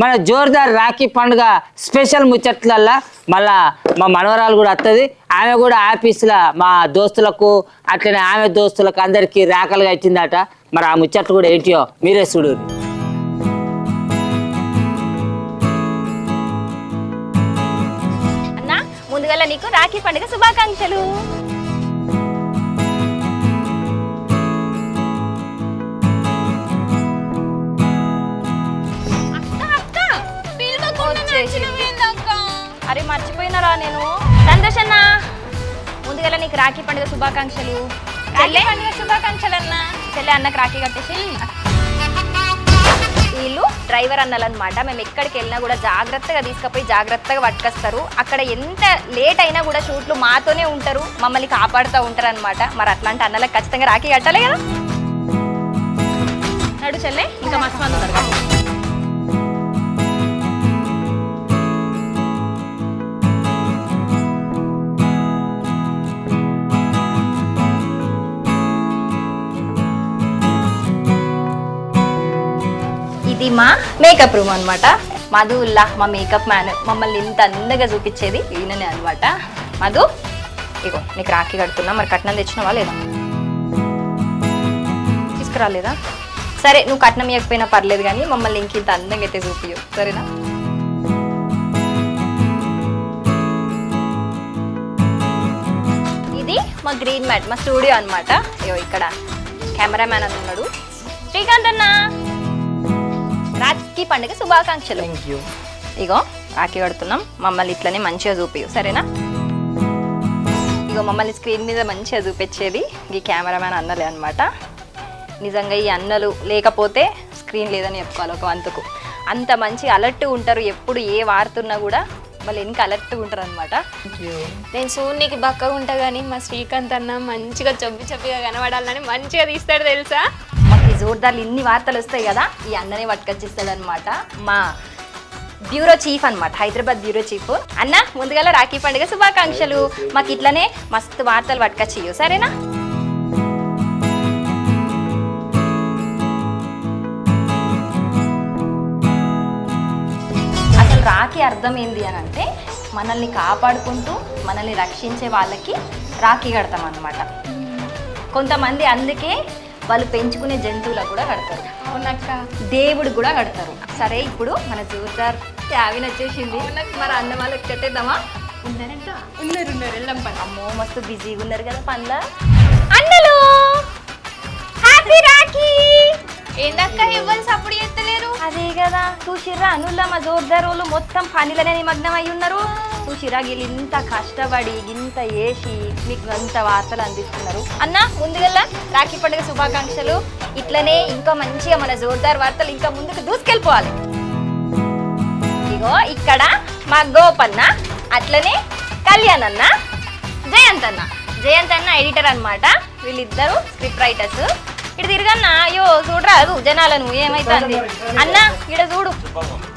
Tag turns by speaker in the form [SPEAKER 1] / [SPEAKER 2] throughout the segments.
[SPEAKER 1] మన జోర్దార్ రాఖీ పండుగ స్పెషల్ ముచ్చట్లల్లా మళ్ళా మా మనవరాలు కూడా వస్తుంది ఆమె కూడా ఆఫీస్లో మా దోస్తులకు అట్లనే ఆమె దోస్తులకు అందరికీ రాకలుగా ఇచ్చిందట. మరి ఆ ముచ్చట్లు కూడా ఏంటియో మీరే చూడు.
[SPEAKER 2] అన్న ముందుగల నీకు రాఖీ పండుగ శుభాకాంక్షలు. అరే మర్చిపోయినారా నేను? సంతోష్ అన్న ముందుగల నీకు రాఖీ పండుగ శుభాకాంక్షలు. రాఖీ పండుగ శుభాకాంక్షలు అన్న చెల్లె అన్నకు రాఖీ కట్టేసి. వీళ్ళు డ్రైవర్ అన్నలు అనమాట మేము ఎక్కడికి వెళ్ళినా కూడా జాగ్రత్తగా తీసుకుపోయి జాగ్రత్తగా పట్టుకొస్తారు. అక్కడ ఎంత లేట్ అయినా కూడా షూట్లు మాతోనే ఉంటారు. మమ్మల్ని కాపాడుతూ ఉంటారు అనమాట మరి అట్లాంటి అన్నలకు ఖచ్చితంగా రాఖీ కట్టాలి కదా. నడు చెల్లె ఇంకా మస్తు మంది ఉన్నారు. ఇది మా మేకప్ రూమ్ అనమాట మధు ఉల్లా మా మేకప్ మ్యాన్. మమ్మల్ని ఇంత అందంగా చూపించేది ఈయననే అనమాట మధు ఇగో నీకు రాఖీ కడుతున్నా మరి కట్నం తెచ్చినవా లేదా? తీసుకురాలేదా? సరే నువ్వు కట్నం ఇవ్వకపోయినా పర్లేదు కానీ మమ్మల్ని ఇంక ఇంత అందంగా అయితే చూపియు సరేనా? ఇది మా గ్రీన్ మ్యాట్ మా స్టూడియో అనమాట ఇక్కడ కెమెరామ్యాన్ అని ఉన్నాడు. శ్రీకాంత్ అన్న! రాఖీ పండుగ శుభాకాంక్షలు.
[SPEAKER 1] థ్యాంక్ యూ
[SPEAKER 2] ఇగో రాఖీ కడుతున్నాం. మమ్మల్ని ఇట్లనే మంచిగా చూపియు సరేనా? ఇగో మమ్మల్ని స్క్రీన్ మీద మంచిగా చూపించేది ఈ కెమెరామ్యాన్ అన్నలే అనమాట నిజంగా ఈ అన్నలు లేకపోతే స్క్రీన్ లేదని చెప్పుకోవాలి ఒక వంతుకు. అంత మంచి అలర్ట్ ఉంటారు ఎప్పుడు ఏ వాడుతున్నా కూడా వాళ్ళు వెనక అలర్ట్ ఉంటారు అనమాట
[SPEAKER 3] నేను సూర్యునికి బక్కగా ఉంటా కానీ మా శ్రీకాంత్ అన్న మంచిగా చొబ్బి చొబ్బిగా కనబడాలని మంచిగా తీస్తాడు తెలుసా?
[SPEAKER 2] ఈ జోర్దార్లు ఇన్ని వార్తలు వస్తాయి కదా ఈ అన్ననే పట్టుకొచ్చిస్తాడనమాట మా బ్యూరో చీఫ్ అన్నమాట హైదరాబాద్ బ్యూరో చీఫ్. అన్న ముందుగా రాఖీ పండుగ శుభాకాంక్షలు. మాకు ఇట్లనే మస్తు వార్తలు పట్టుకొచ్చియు సరేనా? అసలు రాఖీ అర్థం ఏంది అని అంటే మనల్ని కాపాడుకుంటూ మనల్ని రక్షించే వాళ్ళకి రాఖీ కడతాం అన్నమాట కొంతమంది అందుకే వాళ్ళు పెంచుకునే జంతువులకు కూడా కడతారు.
[SPEAKER 3] అవునక్క.
[SPEAKER 2] దేవుడు కూడా కడతారు. సరే ఇప్పుడు మన జోర్దార్ క్యాబిన్ వచ్చేసింది. మరి అన్న వాళ్ళకి కట్టేద్దామా
[SPEAKER 3] ఉన్నారంట. ఉన్నారు ఉన్నారు. వెళ్ళాం పని
[SPEAKER 2] అమ్మో మస్తు బిజీగా ఉన్నారు కదా పనుల. అన్నలు! హ్యాపీ రాఖీ!
[SPEAKER 3] ఏందక్క ఎవ్వరు సప్పుడు ఎత్తలేరు
[SPEAKER 2] అదే కదా చూసిర్రా అనులమ్మ మా జోర్దార్ వాళ్ళు మొత్తం పనిలోనే నిమగ్నం అయి ఉన్నారు. చూసిరా వీళ్ళు ఇంత కష్టపడి ఇంత వేసి మీకు అంత వార్తలు అందిస్తున్నారు. అన్న ముందుగల్లా రాఖీ పండుగ శుభాకాంక్షలు. ఇట్లనే ఇంకా మంచిగా మన జోర్దార్ వార్తలు ఇంకా ముందుకు దూసుకెళ్ళిపోవాలి. ఇగో ఇక్కడ మా గోపన్న అట్లనే కళ్యాణ్ అన్న జయంత్ అన్న జయంత్ అన్న ఎడిటర్ అనమాట వీళ్ళిద్దరు స్క్రిప్ట్ రైటర్స్ ఇటు తిరగన్న అయ్యో చూడరాదు జనాలను ఏమైతుంది? అన్న ఇడ చూడు.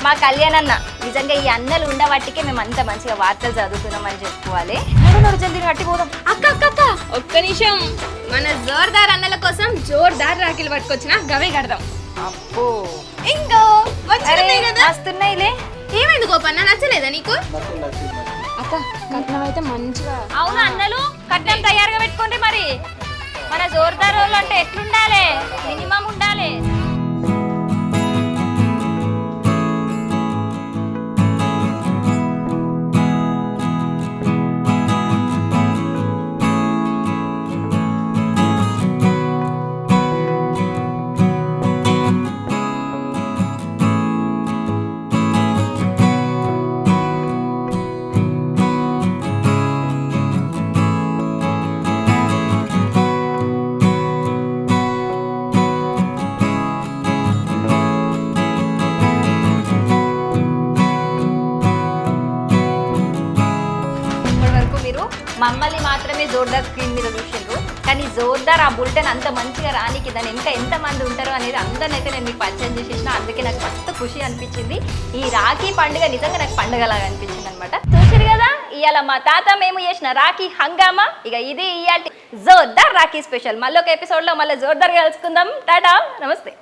[SPEAKER 2] మా కళ్యాణ్ అన్న నిజంగా ఈ అన్నలు ఉండబట్టికే మేము అంత మంచిగా వార్తలు చదువుతున్నామని చెప్పుకోవాలి. నడు జల్దీ కట్టిపోదాం
[SPEAKER 3] అక్క అక్క అక్క. ఒక్క నిమిషం. మన జోర్దార్ అన్నల కోసం జోర్దార్ రాఖీలు పట్టుకొచ్చిన గవే కడదాం. ఇంకో
[SPEAKER 2] వస్తున్నాయిలే
[SPEAKER 3] ఏమైంది గోపన్న నచ్చలేదా నీకు? అక్క కట్నం అయితే మంచిగా
[SPEAKER 2] అవును అన్నలు? కట్నం తయారుగా పెట్టుకోండి మరి. మన జోర్దార్ రోజులు అంటే ఎట్లుండాలి? మినిమం ఉండాలి. మమ్మల్ని మాత్రమే జోర్దార్ స్క్రీన్ మీద చూసిండ్రు. కానీ జోర్దార్ ఆ బుల్టెన్ అంత మంచిగా రానికి దాని ఇంకా ఎంత ఉంటారో ఉంటారు అనేది అందరినైతే నేను మీకు పరిచయం చేసేసిన. అందుకే నాకు మస్తు ఖుషి అనిపించింది. ఈ రాఖీ పండుగ నిజంగా నాకు పండుగలాగా అనిపించింది అనమాట చూసారు కదా ఇవాళ మా తాత మేము చేసిన రాఖీ హంగామా? ఇక ఇది ఇయాటి జోర్దార్ రాఖీ స్పెషల్. మళ్ళీ ఒక ఎపిసోడ్లో మళ్ళీ జోర్దార్ కలుసుకుందాం. టాటా నమస్తే.